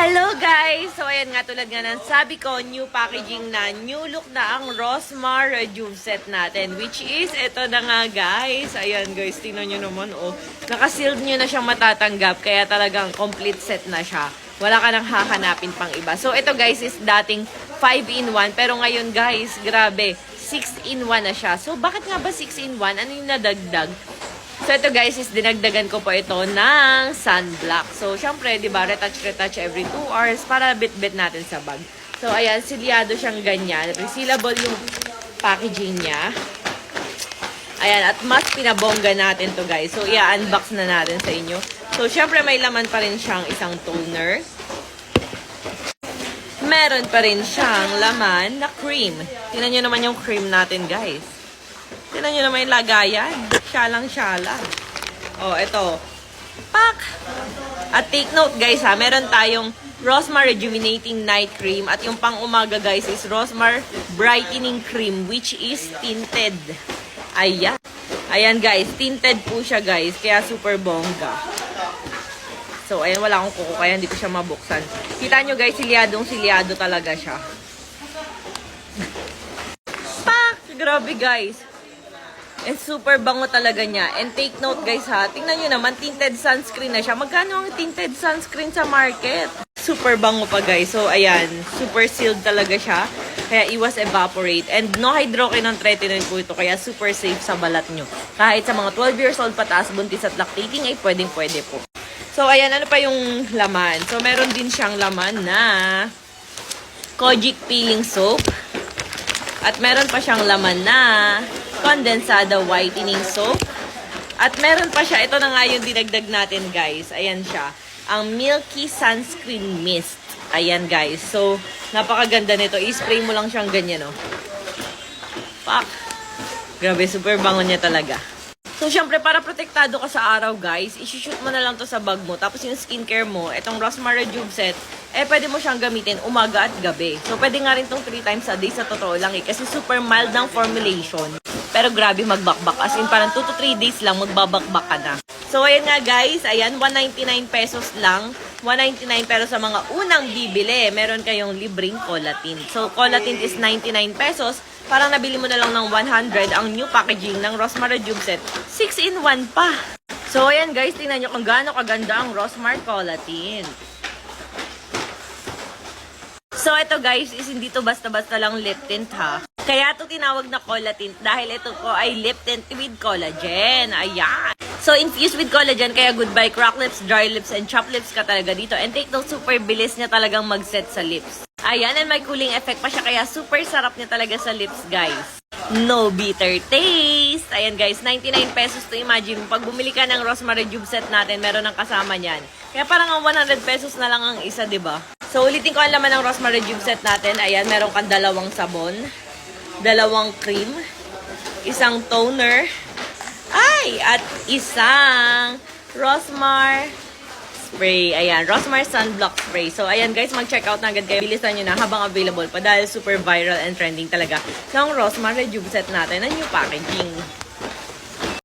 Hello guys! So ayan nga tulad nga ng sabi ko, new packaging na, new look na ang Rosmar Rejuve set natin. Which is, ito na nga guys. Ayan guys, tingnan nyo naman oh. Nakasealed nyo na siyang matatanggap, kaya talagang complete set na siya. Wala ka nang hahanapin pang iba. So ito guys is dating 5 in 1, pero ngayon guys, grabe, 6 in 1 na siya. So bakit nga ba 6 in 1? Ano yung nadagdag? So, ito guys, is dinagdagan ko po ito ng sunblock. So, syempre, di ba, retouch, retouch every 2 hours para bit-bit natin sa bag. So, ayan, silyado siyang ganyan. Resealable yung packaging niya. Ayan, at mas pinabongga natin to guys. So, i-unbox na natin sa inyo. So, syempre, may laman pa rin siyang isang toner. Meron pa rin siyang laman na cream. Tingnan nyo naman yung cream natin, guys. Tingnan nyo naman yung lagayan. Syalang-syala. Oh, ito. Pak! At take note, guys, ha. Meron tayong Rosmar Rejuvenating Night Cream. At yung pang umaga, guys, is Rosmar Brightening Cream, which is tinted. Ayan. Ayan, guys. Tinted po siya, guys. Kaya super bongga. So, ayan, wala akong kuko, kaya hindi ko siya mabuksan. Kita nyo, guys, silyadong silyado talaga siya. Pak! Grabe, guys. And super bango talaga niya. And take note guys ha, tingnan nyo naman, tinted sunscreen na siya. Magkano ang tinted sunscreen sa market? Super bango pa guys. So ayan, super sealed talaga siya. Kaya iwas evaporate. And no hydroquinone tretinoin po ito. Kaya super safe sa balat nyo. Kahit sa mga 12 years old pataas, buntis at lactating ay pwedeng pwede po. So ayan, ano pa yung laman? So meron din siyang laman na Kojic peeling soap. At meron pa siyang laman na condensada whitening soap. At meron pa siya, ito na nga yung dinagdag natin guys. Ayan siya. Ang Milky Sunscreen Mist. Ayan guys. So, napakaganda nito. I-spray mo lang siyang ganyan oh. Pak! Grabe, super bango niya talaga. So, syempre, para protektado ka sa araw, guys, isi-shoot mo na lang to sa bag mo. Tapos yung skincare mo, itong Rosmar Rejuve set, eh, pwede mo siyang gamitin umaga at gabi. So, pwede nga rin tong 3 times a day sa totoo lang eh. Kasi super mild ng formulation. Pero grabe magbakbak. As in, parang 2 to 3 days lang magbabakbak ka na. So, ayan nga guys. Ayan, 199 pesos lang. 199 pero sa mga unang bibili, meron kayong libreng collatin. So, collatin is 99 pesos. Parang nabili mo na lang ng 100 ang new packaging ng Rosmar Rejuve set. 6 in 1 pa. So, ayan guys, tingnan nyo kung gaano kaganda ang Rosmar Collatin. So, ito guys, is hindi to basta-basta lang lip tint ha. Kaya to tinawag na colla tint dahil ito ko ay lip tint with collagen. Ayan. So, infused with collagen, kaya goodbye crack lips, dry lips, and chop lips ka talaga dito. And take note, super bilis niya talagang mag-set sa lips. Ayan, and may cooling effect pa siya, kaya super sarap niya talaga sa lips, guys. No bitter taste. Ayan guys, 99 pesos to imagine. Pag bumili ka ng Rosemary Jube set natin, meron ng kasama niyan. Kaya parang ang 100 pesos na lang ang isa, ba? So ulitin ko ang laman ng Rosemary Jube set natin. Ayan, meron kang dalawang sabon, dalawang cream, isang toner, ay, at isang Rosmar spray. Ayan, Rosmar Sunblock Spray. So, ayan guys, mag-check out na agad kayo. Bilisan nyo na habang available pa dahil super viral and trending talaga ng Rosmar Rejuve set natin na new packaging.